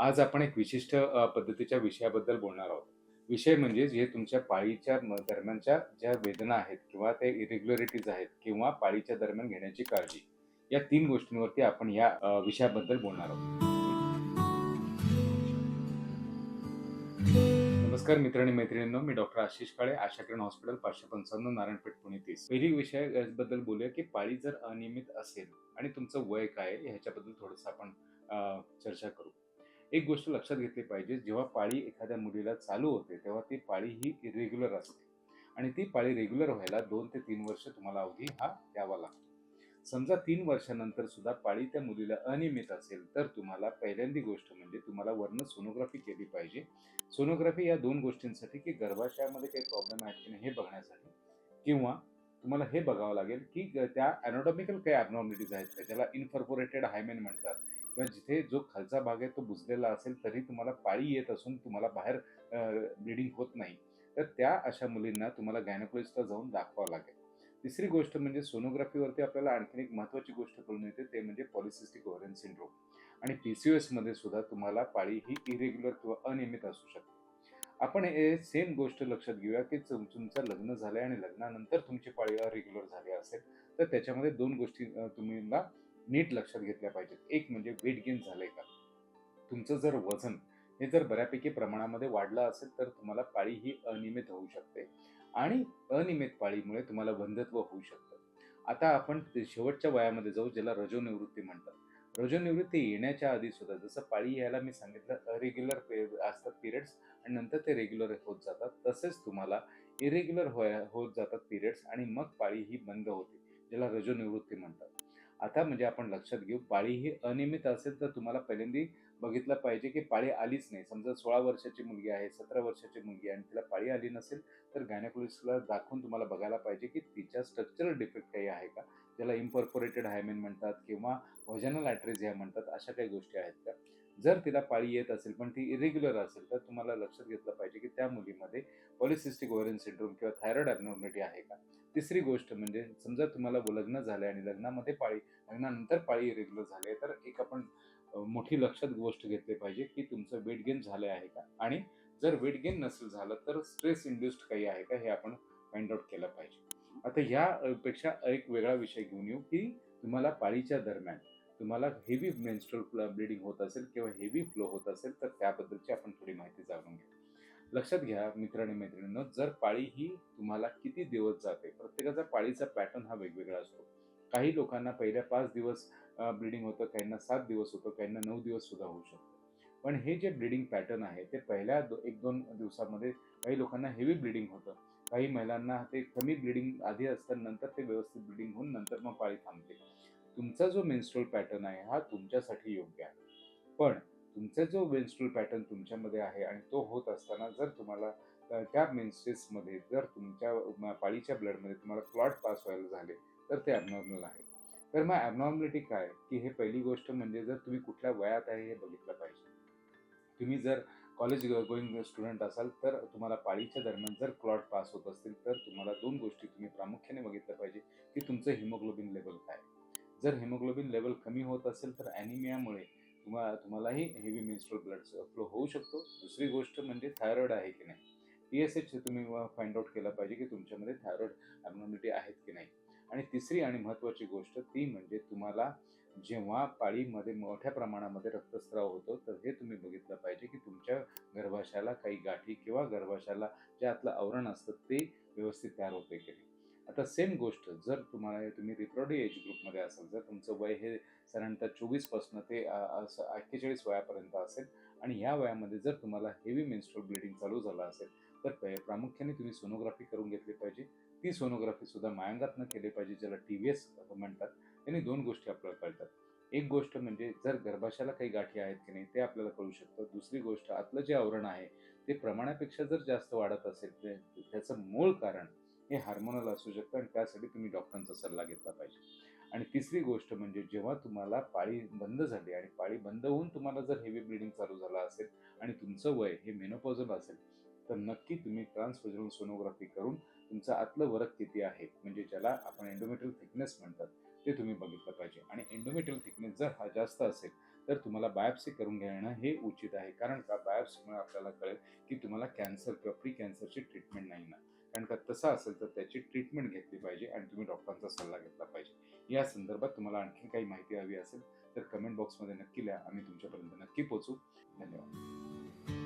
आज आपण एक विशिष्ट पद्धतीच्या विषयाबद्दल बोलणार आहोत. विषय म्हणजे जे तुमच्या पाळीच्या दरम्यानच्या ज्या वेदना आहेत किंवा ते इरेग्युलरिटीज आहेत किंवा पाळीच्या दरम्यान घेण्याची काळजी. या तीन गोष्टींवरती आपण या विषयाबद्दल बोलणार आहोत. नमस्कार मित्र आणि मैत्रिणींनो, मी डॉक्टर आशिष काळे, आशा किरण हॉस्पिटल 555 नारायणपेठ पुणे तीस पहिली विषयबद्दल बोलूया की पाळी जर अनियमित असेल आणि तुमचं वय काय ह्याच्याबद्दल थोडंसं आपण चर्चा करू. एक गोष्ट लक्षात घेतली पाहिजे, जेव्हा पाळी एखाद्या मुलीला चालू होते, तेव्हा ती पाळी ही इरेग्युलर असते आणि ती पाळी रेग्युलर व्हायला दोन ते तीन वर्ष तुम्हाला अवधी हा द्यावा लागतो. समजा तीन वर्षानंतर सुद्धा पाळी त्या मुलीला अनियमित असेल, तर तुम्हाला पहिल्यांदी गोष्ट म्हणजे तुम्हाला वरनं सोनोग्राफी केली पाहिजे. सोनोग्राफी या दोन गोष्टींसाठी की गर्भाशयामध्ये काही प्रॉब्लेम आहेत की नाही हे बघण्यासाठी किंवा तुम्हाला हे बघावं लागेल की ग त्या एनाटॉमिकल काही ॲबनॉर्मलिटीज आहेत का? ज्याला इन्कॉर्पोरेटेड हायमेन म्हणतात किंवा जिथे जो खालचा भाग आहे तो बुजलेला असेल, तरी तुम्हाला पाळी येत असून तुम्हाला बाहेर ब्लिडिंग होत नाही. तर त्या अशा मुलींना तुम्हाला गायनोकोलॉजिस्टला जाऊन दाखवावं लागेल. तिसरी गोष्ट म्हणजे सोनोग्राफीवरती आपल्याला आणखीन एक महत्त्वाची गोष्ट कळून येते, ते म्हणजे पॉलिसिस्टिक ओव्हरियन सिंड्रोम आणि पी सी एसमध्ये सुद्धा तुम्हाला पाळी ही इरेग्युलर किंवा अनियमित असू शकते. आपण हे सेम गोष्ट लक्षात घेऊया की तुमचं लग्न आहे आणि लग्नानंतर तुमची पाळी अरेग्युलर झाली असेल, तर त्याच्यामध्ये दोन गोष्टी तुम्हाला नीट लक्षात घेतल्या पाहिजेत. एक म्हणजे वेट गेन झालंय का? तुमचं जर वजन हे जर बऱ्यापैकी प्रमाणामध्ये वाढलं असेल, तर तुम्हाला पाळी ही अनियमित होऊ शकते आणि अनियमित पाळीमुळे तुम्हाला बंधत्व होऊ शकतं. आता आपण शेवटच्या वयामध्ये जाऊ, ज्याला रजोनिवृत्ती म्हणतात. रजोनिवृत्ती येण्याच्या आधी सुद्धा जसं पाळी यायला मी सांगितलं अरेग्युलर पे असतात पिरियड्स आणि नंतर ते रेग्युलर होत जातात. तसेच तुम्हाला इरेग्युलर होया होत जातात पिरियड्स आणि मग पाळी ही बंद होते, ज्याला रजोनिवृत्ती म्हणतात. आता म्हणजे आपण लक्षात घेऊ, पाळी ही अनियमित असेल, तर तुम्हाला पहिल्यांदी बघितलं पाहिजे की पाळी आलीच नाही. समजा 16 वर्षाची मुलगी आहे, 17 वर्षाची मुलगी आहे आणि तिला पाळी आली नसेल, तर गायनोकॉलॉजिस्टला दाखवून तुम्हाला बघायला पाहिजे की तिच्या स्ट्रक्चरल डिफेक्ट काही आहे का? ज्याला इम्पॉर्पोरेटेड हायमेन म्हणतात किंवा व्हाजिनल ॲट्रेझिया म्हणतात, अशा काही गोष्टी आहेत का? जर तिला पाळी येत असेल, पण ती इरेग्युलर असेल, तर तुम्हाला लक्षात घेतलं पाहिजे की त्या मुलीमध्ये पॉलिसिस्टिक ओव्हरियन सिंड्रोम किंवा थायरॉईड ॲबनॉर्मॅलिटी आहे का? तिसरी गोष्ट म्हणजे समजा तुम्हाला लग्न झाले आणि लग्नामध्ये पाळी लग्नानंतर पाळी इरेग्युलर झाली तर एक आपण मोठी लक्षात गोष्ट घेतली पाहिजे की तुमचं वेट गेन झालं आहे का? आणि जर वेट गेन नसेल झालं, तर स्ट्रेस इंड्युस्ड काही आहे का? हे आपण फाइंड आउट केलं पाहिजे. आता ह्या पेक्षा एक वेगळा विषय घेऊन येऊ की तुम्हाला पाळीच्या दरम्यान तुम्हाला हेवी मेन्स्ट्रल ब्लीडिंग होत असेल किंवा हेवी फ्लो होत असेल, तर त्याबद्दलची आपण थोडी माहिती जाणून घेऊ. लक्षात घ्या मित्र आणि मैत्रिणींनो, जर पाळी ही तुम्हाला किती दिवस जाते, प्रत्येकाचा पाळीचा पॅटर्न हा वेगवेगळा असतो. काही लोकांना पहिल्या पाच दिवस ब्लीडिंग होतं, काहींना सात दिवस होतं, काहींना नऊ दिवस सुद्धा होऊ शकतं. पण हे जे ब्लीडिंग पॅटर्न आहे, ते पहिल्या दो 1-2 दिवसामध्ये काही लोकांना हेवी ब्लीडिंग होतं. काही महिलांना ते कमी ब्लीडिंग आधी असतं, नंतर ते व्यवस्थित ब्लीडिंग होऊन नंतर मग पाळी थांबते. तुमचा जो मेन्स्ट्रोल पॅटर्न आहे, हा तुमच्यासाठी योग्य आहे. पण तुमचा जो मेन्स्ट्रोल पॅटर्न तुमच्यामध्ये आहे आणि तो होत असताना जर तुम्हाला त्या मेन्सेसमध्ये जर तुमच्या पाळीच्या ब्लडमध्ये तुम्हाला क्लॉट पास व्हायला झाले, तर ते अबनॉर्मल आहे. तर मग ॲबनॉर्मॅलिटी काय? की हे पहिली गोष्ट म्हणजे जर तुम्ही कुठल्या वयात आहे हे बघितलं पाहिजे. तुम्ही जर कॉलेज गोईंग स्टुडंट असाल, तर तुम्हाला पाळीच्या दरम्यान जर क्लॉट पास होत असतील, तर तुम्हाला दोन गोष्टी तुम्ही प्रामुख्याने बघितल्या पाहिजे की तुमचं हिमोग्लोबिन लेवल काय आहे? जर हिमोग्लोबिन लेवल कमी होत असेल, तर ॲनिमियामुळे तुम्हाला तुम्हालाही हेवी मेन्स्ट्रुअल ब्लड फ्लो होऊ शकतो. दुसरी गोष्ट म्हणजे थायरॉईड आहे की नाही? टी-एस-एच तुम्ही फाइंड आउट केलं पाहिजे की तुमच्यामध्ये थायरॉईड ॲबनॉर्मॅलिटी आहेत की नाही? आणि तिसरी आणि महत्त्वाची गोष्ट ती म्हणजे तुम्हाला जेव्हा पाळीमध्ये मोठ्या प्रमाणामध्ये रक्तस्राव होतो, तर हे तुम्ही बघितलं पाहिजे की तुमच्या गर्भाशयाला काही गाठी किंवा गर्भाशयाला जे आतलं आवरण असतं, ते व्यवस्थित तयार होते की नाही? आता सेम गोष्ट जर तुम्हाला तुम्ही रिप्रॉडी एज ग्रुपमध्ये असाल, जर तुमचं वय हे साधारणतः चोवीसपासून ते असं 48 वयापर्यंत असेल आणि ह्या वयामध्ये जर तुम्हाला हेवी मेन्स्ट्रल ब्लिडिंग चालू झालं असेल, तर प्रामुख्याने तुम्ही सोनोग्राफी करून घेतली पाहिजे. ती सोनोग्राफी सुद्धा मायंगातनं केली पाहिजे, ज्याला टी-व्ही-एस म्हणतात. त्याने दोन गोष्टी आपल्याला कळतात. एक गोष्ट म्हणजे जर गर्भाशयाला काही गाठी आहेत की नाही, ते आपल्याला कळू शकतं. दुसरी गोष्ट आतलं जे आवरण आहे, ते प्रमाणापेक्षा जर जास्त वाढत असेल, त्याचं मूळ कारण हे हार्मोनल असू शकतं आणि त्यासाठी तुम्ही डॉक्टरांचा सल्ला घेतला पाहिजे. आणि तिसरी गोष्ट म्हणजे जेव्हा तुम्हाला पाळी बंद झाली आणि पाळी बंद होऊन तुम्हाला जर हेवी ब्लीडिंग चालू झालं असेल आणि तुमचं वय हे मेनोपॉझल असेल, तर नक्की तुम्ही ट्रान्सव्हॅजिनल सोनोग्राफी करून तुमचं आतलं वरक किती आहे, म्हणजे ज्याला आपण एंडोमेट्रियल थिकनेस म्हणतात, ते तुम्ही बघितलं पाहिजे. आणि एंडोमेट्रियल थिकनेस जर हा जास्त असेल, तर तुम्हाला बायोप्सी करून घेणं हे उचित आहे. कारण का? बायोप्सीमुळे आपल्याला कळेल की तुम्हाला कॅन्सर किंवा प्री कॅन्सरची ट्रीटमेंट नाही ना. कारण का? तसं असेल तर त्याची ट्रीटमेंट घेतली पाहिजे आणि तुम्ही डॉक्टरांचा सल्ला घेतला पाहिजे. या संदर्भात तुम्हाला आणखी काही माहिती हवी असेल तर कमेंट बॉक्समध्ये नक्की लिहा. आम्ही तुमच्यापर्यंत नक्की पोहोचू. धन्यवाद.